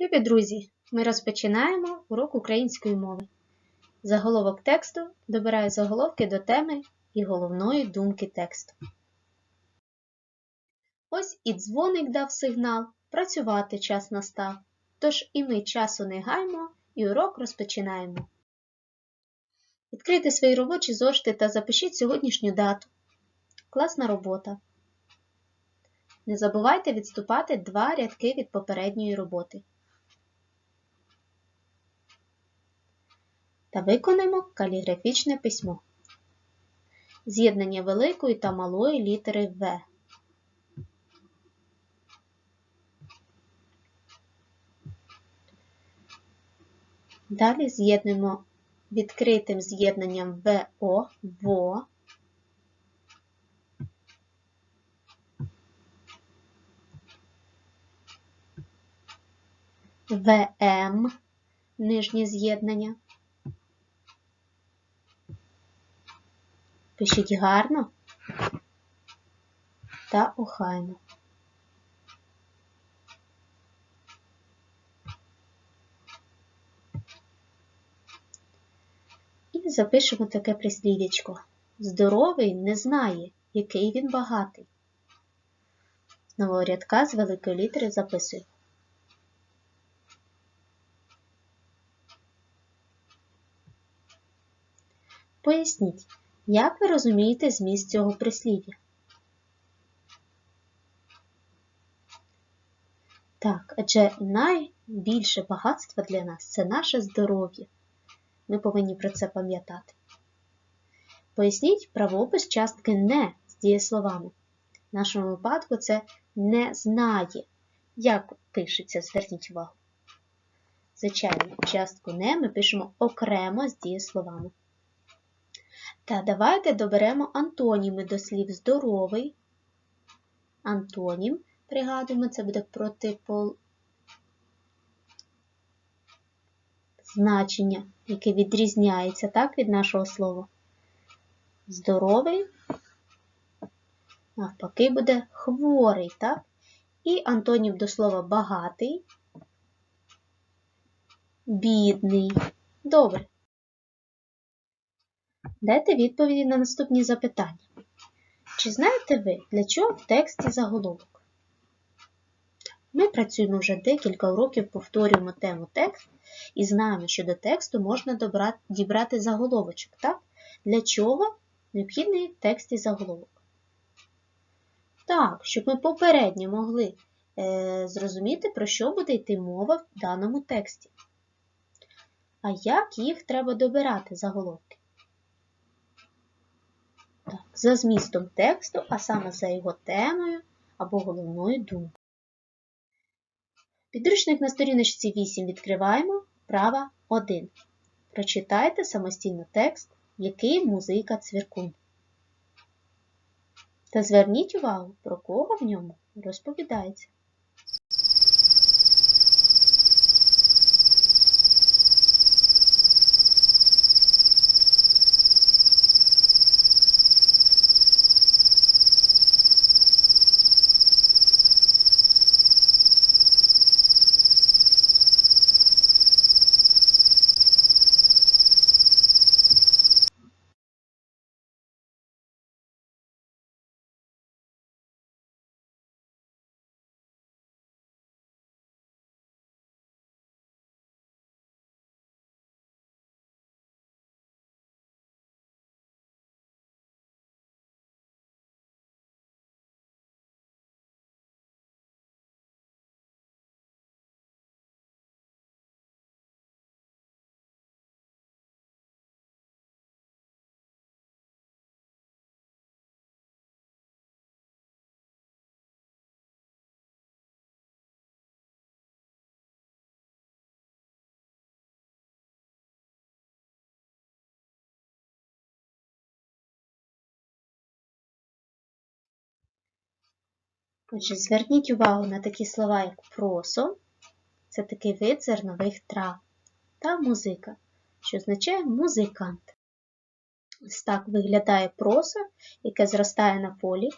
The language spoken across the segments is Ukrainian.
Любі друзі, ми розпочинаємо урок української мови. Заголовок тексту добираю заголовки до теми і головної думки тексту. Ось і дзвоник дав сигнал, працювати час настав. Тож і ми часу не гаймо, і урок розпочинаємо. Відкрийте свої робочі зошити та запишіть сьогоднішню дату. Класна робота. Не забувайте відступати два рядки від попередньої роботи. Та виконаємо каліграфічне письмо. З'єднання великої та малої літери В. Далі з'єднуємо відкритим з'єднанням ВО, ВО. ВМ нижнє з'єднання. Пишіть гарно та охайно. І запишемо таке прислів'ячко. Здоровий не знає, який він багатий. З нового рядка з великої літери записуємо. Поясніть, як ви розумієте зміст цього прислів'я? Так, адже найбільше багатство для нас це наше здоров'я. Ми повинні про це пам'ятати. Поясніть правопис частки не з дієсловами. В нашому випадку це не знає. Як пишеться, зверніть увагу. Звичайно, частку не ми пишемо окремо з дієсловами. Та давайте доберемо антоніми до слів здоровий. Антонім, пригадуємо, це буде протипол значення, яке відрізняється так, від нашого слова. Здоровий, навпаки, буде хворий, так? І антонім до слова багатий, бідний. Добре. Дайте відповіді на наступні запитання. Чи знаєте ви, для чого в тексті заголовок? Ми працюємо вже декілька уроків, повторюємо тему текст і знаємо, що до тексту можна дібрати заголовочок. Так? Для чого необхідний в тексті заголовок? Так, щоб ми попередньо могли е, зрозуміти, про що буде йти мова в даному тексті. А як їх треба добирати заголовки? За змістом тексту, а саме за його темою або головною думкою. Підручник на сторіночці 8 відкриваємо права 1. Прочитайте самостійно текст, який музика цвіркун. Та зверніть увагу, про кого в ньому розповідається. Отже, зверніть увагу на такі слова, як просо, це такий вид зернових трав, та музика, що означає музикант. Ось так виглядає просо, яке зростає на полі.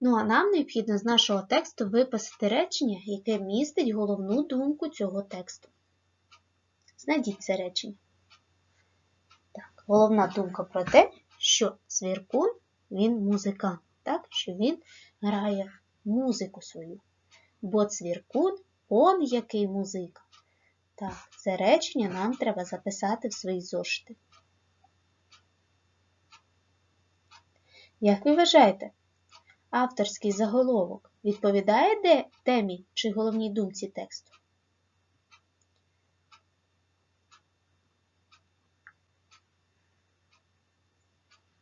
Ну а нам необхідно з нашого тексту виписати речення, яке містить головну думку цього тексту. Знайдіть це речення. Так, головна думка про те, що Цвіркун він музикант, так, що він грає музику свою. Бо Цвіркун он який музика. Так, це речення нам треба записати в свої зошити. Як ви вважаєте, авторський заголовок відповідає темі чи головній думці тексту?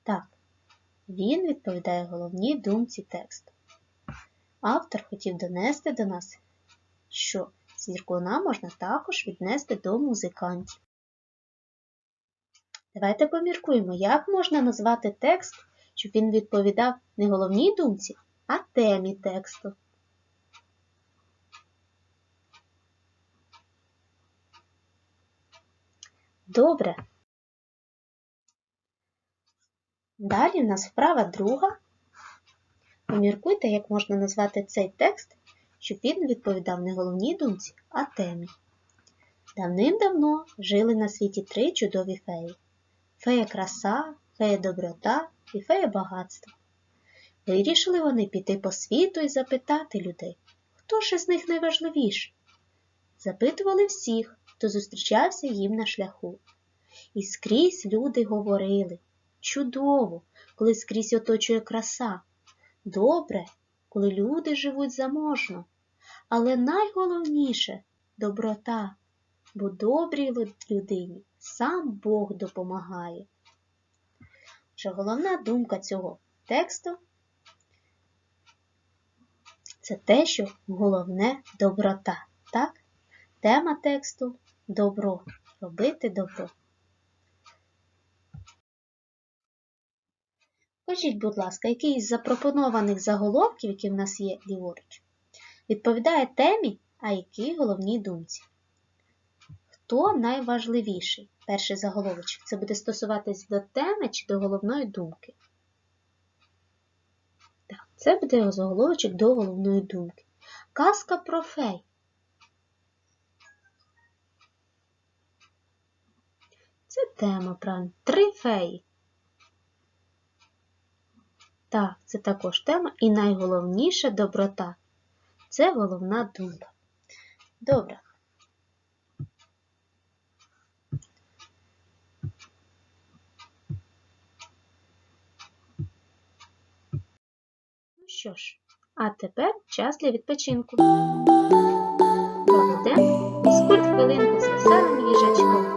Так, він відповідає головній думці тексту. Автор хотів донести до нас, що Цвіркуна можна також віднести до музикантів. Давайте поміркуємо, як можна назвати текст, щоб він відповідав не головній думці, а темі тексту. Добре. Далі в нас вправа друга. Поміркуйте, як можна назвати цей текст, щоб він відповідав не головній думці, а темі. Давним-давно жили на світі три чудові феї: фея краса, фея доброта і фея багатства. Вирішили вони піти по світу і запитати людей, хто ж із них найважливіший. Запитували всіх, хто зустрічався їм на шляху. І скрізь люди говорили чудово, коли скрізь оточує краса. Добре, коли люди живуть заможно. Але найголовніше доброта, бо добрій людині сам Бог допомагає. Що головна думка цього тексту це те, що головне доброта. Так? Тема тексту добро. Робити добро. Скажіть, будь ласка, який із запропонованих заголовків, які в нас є ліворуч, відповідає темі, а який головній думці? Хто найважливіший? Перший заголовочок. Це буде стосуватись до теми чи до головної думки? Так, це буде заголовочок до головної думки. Казка про фей. Це тема, правильно. Три феї. Так, це також тема. І найголовніша доброта. Це головна думка. Добре. Ну що ж, а тепер час для відпочинку. Проведемо фізкульт хвилинку з веселим їжачком.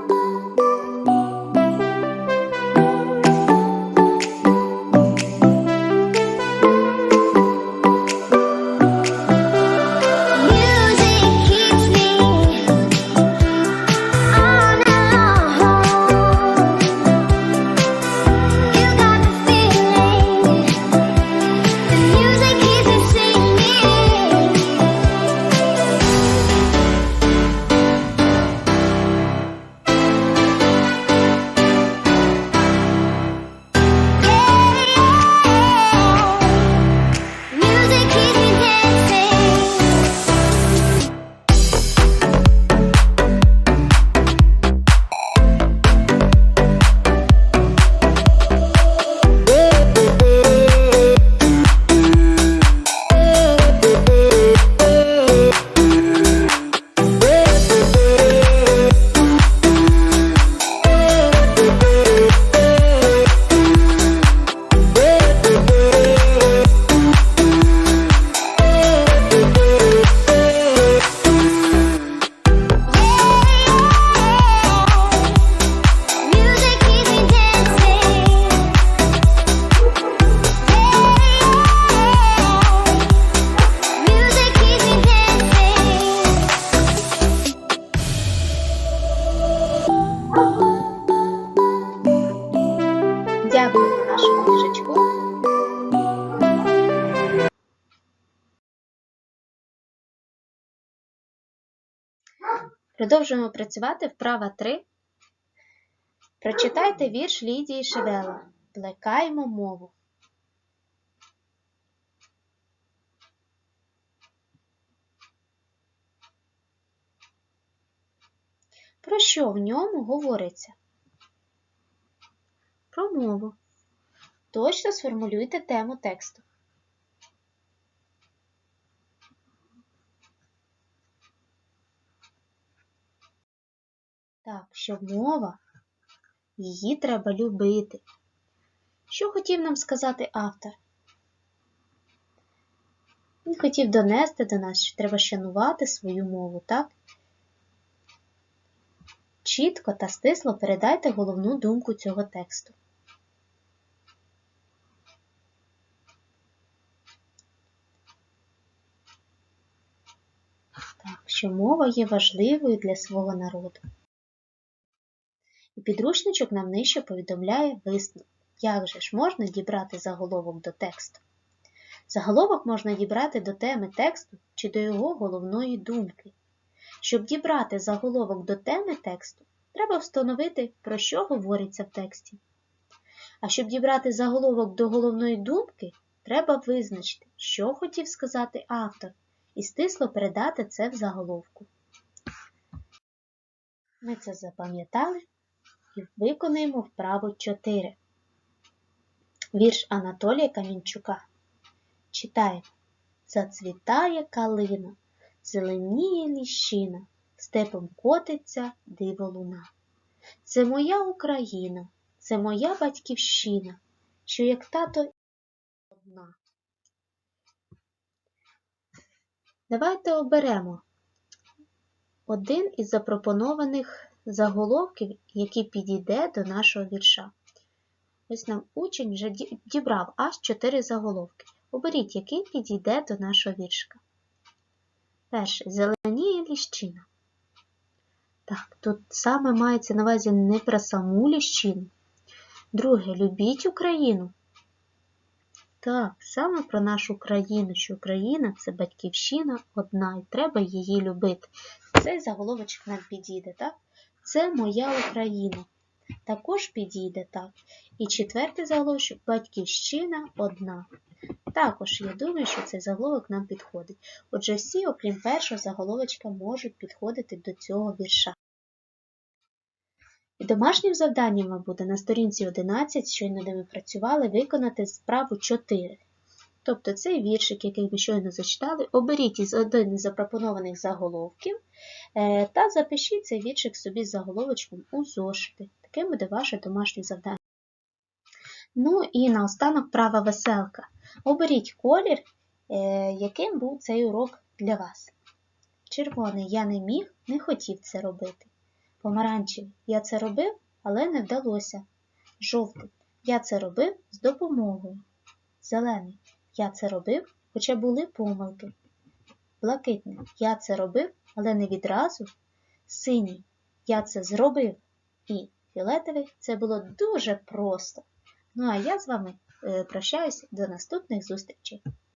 Продовжуємо працювати вправа 3. Прочитайте вірш Лідії Шевела. Плекаємо мову. Про що в ньому говориться? Про мову. Точно сформулюйте тему тексту. Так, що мова, її треба любити. Що хотів нам сказати автор? Він хотів донести до нас, що треба шанувати свою мову, так? Чітко та стисло передайте головну думку цього тексту. Так, що мова є важливою для свого народу. І підручничок нам нижче повідомляє висновок. Як же ж можна дібрати заголовок до тексту? Заголовок можна дібрати до теми тексту чи до його головної думки. Щоб дібрати заголовок до теми тексту, треба встановити, про що говориться в тексті. А щоб дібрати заголовок до головної думки, треба визначити, що хотів сказати автор, і стисло передати це в заголовку. Ми це запам'ятали і виконуємо вправу 4. Вірш Анатолія Камінчука. Читаємо. Зацвітає калина, зеленіє ліщина, степом котиться диво луна. Це моя Україна, це моя батьківщина, що як тато одна. Давайте оберемо один із запропонованих заголовків, який підійде до нашого вірша. Ось нам учень вже дібрав аж чотири заголовки. Оберіть, який підійде до нашого віршка. Перший зеленіє ліщина. Так, тут саме мається на увазі не про саму ліщину. Друге, любіть Україну. Так, саме про нашу країну, що Україна це батьківщина одна, і треба її любити. Цей заголовочок нам підійде, так? Це моя Україна. Також підійде так. І четвертий заголовочок батьківщина одна. Також я думаю, що цей заголовок нам підходить. Отже, всі, окрім першого заголовочка, можуть підходити до цього вірша. І домашнім завданням вам буде на сторінці 11, щойно де ми працювали, виконати справу 4. Тобто цей віршик, який ми щойно зачитали, оберіть із один із запропонованих заголовків е, та запишіть цей віршик собі з заголовочком у зошити. Таким буде ваше домашнє завдання. Ну і наостанок права веселка. Оберіть колір, е, яким був цей урок для вас. Червоний я не міг, не хотів це робити. Помаранчевий я це робив, але не вдалося. Жовтий я це робив з допомогою. Зелений я це робив, хоча були помилки. Блакитний я це робив, але не відразу. Синій я це зробив. І фіолетовий це було дуже просто. Ну а я з вами прощаюсь прощаюся до наступних зустрічей.